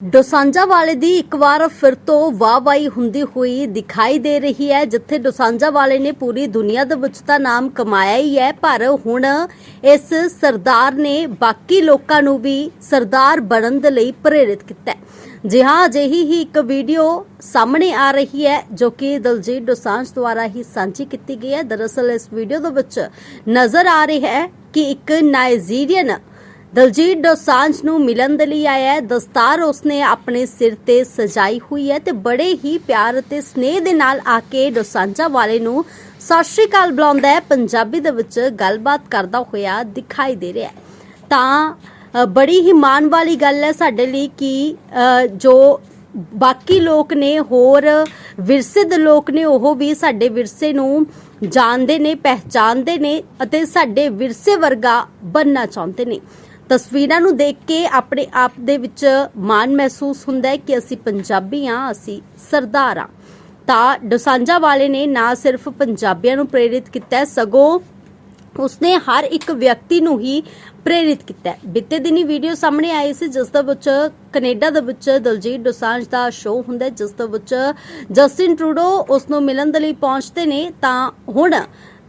ਡੋਸਾਂਝਾ ਵਾਲੇ ਦੀ ਇੱਕ ਵਾਰ ਫਿਰ ਤੋਂ ਵਾਹਵਾਈ ਹੁੰਦੀ ਹੋਈ ਦਿਖਾਈ ਦੇ ਰਹੀ ਹੈ, ਜਿੱਥੇ ਡੋਸਾਂਝਾ ਵਾਲੇ ਨੇ ਪੂਰੀ ਦੁਨੀਆ ਦੇ ਵਿੱਚ ਤਾਂ ਨਾਮ ਕਮਾਇਆ ਹੀ ਹੈ, ਪਰ ਹੁਣ ਇਸ ਸਰਦਾਰ ਨੇ ਬਾਕੀ ਲੋਕਾਂ ਨੂੰ ਵੀ ਸਰਦਾਰ ਬਣਨ ਦੇ ਲਈ ਪ੍ਰੇਰਿਤ ਕੀਤਾ ਹੈ। ਜੀ ਹਾਂ, ਅਜਿਹੀ ਹੀ ਇੱਕ ਵੀਡੀਓ ਸਾਹਮਣੇ ਆ ਰਹੀ ਹੈ, ਜੋ ਕਿ ਦਲਜੀਤ ਦੋਸਾਂਝ ਦੁਆਰਾ ਹੀ ਸਾਂਝੀ ਕੀਤੀ ਗਈ ਹੈ। ਦਰਅਸਲ ਇਸ ਵੀਡੀਓ ਦੇ ਵਿੱਚ ਨਜ਼ਰ ਆ ਰਿਹਾ ਹੈ ਕਿ ਇੱਕ ਨਾਈਜੀਰੀਅਨ ਦਲਜੀਤ ਦੋਸਾਂਝ ਨੂੰ ਮਿਲਣ ਦੇ ਲਈ ਆਇਆ ਹੈ। ਦਸਤਾਰ ਉਸਨੇ ਆਪਣੇ ਸਿਰ ਤੇ ਸਜਾਈ ਹੋਈ ਹੈ ਤੇ ਬੜੇ ਹੀ ਪਿਆਰ ਅਤੇ ਸਨੇਹ ਦੇ ਨਾਲ ਆ ਕੇ ਦੋਸਾਂਝਾ ਵਾਲੇ ਨੂੰ ਸਤਿ ਸ਼੍ਰੀ ਅਕਾਲ ਬੁਲਾਉਂਦਾ ਹੈ। ਪੰਜਾਬੀ ਦੇ ਵਿੱਚ ਗੱਲਬਾਤ ਕਰਦਾ ਹੋਇਆ ਦਿਖਾਈ ਦੇ ਰਿਹਾ ਹੈ। ਤਾਂ ਬੜੀ ਹੀ ਮਾਣ ਵਾਲੀ ਗੱਲ ਹੈ ਸਾਡੇ ਲਈ ਕਿ ਜੋ ਬਾਕੀ ਲੋਕ ਨੇ, ਹੋਰ ਵਿਰਸੇ ਦੇ ਲੋਕ ਨੇ, ਉਹ ਵੀ ਸਾਡੇ ਵਿਰਸੇ ਨੂੰ ਜਾਣਦੇ ਨੇ ਪਹਿਚਾਨਦੇ ਨੇ ਅਤੇ ਸਾਡੇ ਵਿਰਸੇ ਵਰਗਾ ਬੰਨਣਾ ਚਾਹੁੰਦੇ ਨੇ। ਤਸਵੀਰਾਂ ਨੂੰ ਦੇਖ ਕੇ ਆਪਣੇ ਆਪ ਦੇ ਵਿੱਚ ਮਾਣ ਮਹਿਸੂਸ ਹੁੰਦਾ ਹੈ ਕਿ ਅਸੀਂ ਪੰਜਾਬੀ ਹਾਂ, ਅਸੀਂ ਸਰਦਾਰ ਹਾਂ ਤਾਂ ਡੋਸਾਂਝਾ ਵਾਲੇ ਨੇ ਨਾ ਸਿਰਫ ਪੰਜਾਬੀਆਂ ਨੂੰ ਪ੍ਰੇਰਿਤ ਕੀਤਾ ਸਗੋਂ ਉਸਨੇ ਹਰ ਇੱਕ ਵਿਅਕਤੀ ਨੂੰ ਹੀ ਪ੍ਰੇਰਿਤ ਕੀਤਾ ਹੈ। ਬੀਤੇ ਦਿਨੀ ਵੀਡੀਓ ਸਾਹਮਣੇ ਆਈ ਸੀ, ਜਿਸ ਦੇ ਵਿੱਚ ਕੈਨੇਡਾ ਦੇ ਵਿੱਚ ਦਲਜੀਤ ਦੋਸਾਂਝ ਦਾ ਸ਼ੋਅ ਹੁੰਦਾ ਜਿਸ ਦੇ ਵਿੱਚ ਜਸਟਿਨ ਟਰੂਡੋ ਉਸ ਨੂੰ ਮਿਲਣ ਦੇ ਲਈ ਪਹੁੰਚਦੇ ਨੇ ਤਾਂ ਹੁਣ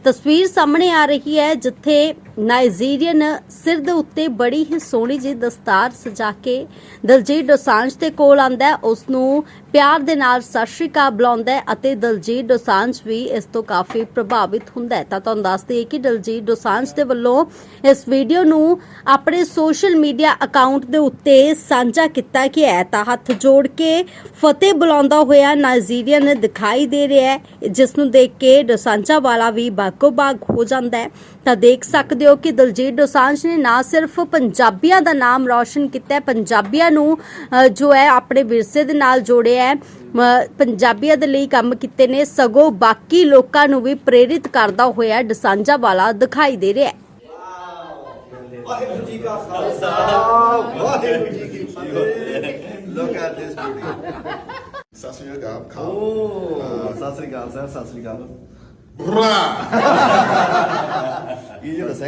ਤਸਵੀਰ ਸਾਹਮਣੇ ਆ ਰਹੀ ਹੈ, ਜਿੱਥੇ ਨਾਈਜੀਰੀਅਨ ਸਿਰ ਦੇ ਉੱਤੇ ਬੜੀ ਹੀ ਸੋਹਣੀ ਜਿਹੀ ਦਸਤਾਰ ਸਜਾ ਕੇ ਦਲਜੀਤ ਦੋਸਾਂਝ ਦੇ ਕੋਲ ਆਂਦਾ ਉਸ ਨੂੰ ਪਿਆਰ ਦੇ ਨਾਲ ਸਤਿ ਸ਼੍ਰੀ ਅਕਾਲ ਬੁਲਾਉਂਦਾ ਅਤੇ ਦਲਜੀਤ ਦੋਸਾਂਝ ਵੀ ਇਸ ਤੋਂ ਕਾਫੀ ਪ੍ਰਭਾਵਿਤ ਹੁੰਦਾ ਤਾਂ ਤੁਹਾਨੂੰ ਦੱਸ ਦਈਏ ਕਿ ਦਲਜੀਤ ਦੋਸਾਂਝ ਦੇ ਵੱਲੋਂ ਇਸ ਵੀਡੀਓ ਨੂੰ ਆਪਣੇ ਸੋਸ਼ਲ ਮੀਡੀਆ ਅਕਾਊਂਟ ਦੇ ਉੱਤੇ ਸਾਂਝਾ ਕੀਤਾ ਗਿਆ ਹੈ। ਤਾਂ ਹੱਥ ਜੋੜ ਕੇ ਫਤਿਹ ਬੁਲਾਉਂਦਾ ਹੋਇਆ ਨਾਈਜੀਰੀਅਨ ਦਿਖਾਈ ਦੇ ਰਿਹਾ ਹੈ, ਜਿਸ ਨੂੰ ਦੇਖ ਕੇ ਦੋਸਾਂਝਾ ਵਾਲਾ ਵੀ ਬਾਗੋ ਬਾਗ ਹੋ ਜਾਂਦਾ ਹੈ। ਤਾਂ ਦੇਖ ਸਕਦੇ ਹੋ ਕਿ ਦਲਜੀਤ ਦੋਸਾਂਝ ਨੇ ਨਾ ਸਿਰਫ ਪੰਜਾਬੀਆਂ ਦਾ ਨਾਮ ਰੌਸ਼ਨ ਕੀਤਾ ਹੈ ਪੰਜਾਬੀਆਂ ਨੂੰ ਜੋ ਹੈ ਆਪਣੇ ਵਿਰਸੇ ਦੇ ਨਾਲ ਜੋੜਿਆ ਹੈ। ਪੰਜਾਬੀਆਂ ਦੇ ਲਈ ਕੰਮ ਕੀਤੇ ਨੇ ਸਗੋਂ ਬਾਕੀ ਲੋਕਾਂ ਨੂੰ ਵੀ ਪ੍ਰੇਰਿਤ ਕਰਦਾ ਹੋਇਆ ਦਸਾਂਝਾ ਵਾਲਾ ਦਿਖਾਈ ਦੇ ਰਿਹਾ ਹੈ। ਵਾਹਿਗੁਰੂ ਜੀ ਕਾ ਖਾਲਸਾ ਵਾਹਿਗੁਰੂ ਜੀ ਕੀ ਫਤਿਹ। ਲੋਕ at this video Sat Sri ਅਕਾਲ ਖਾਓ ਓ ਸਤਿ ਸ੍ਰੀ ਅਕਾਲ ਸਰ ਸਤਿ ਸ੍ਰੀ ਅਕਾਲ। Bra! Geliyor da sen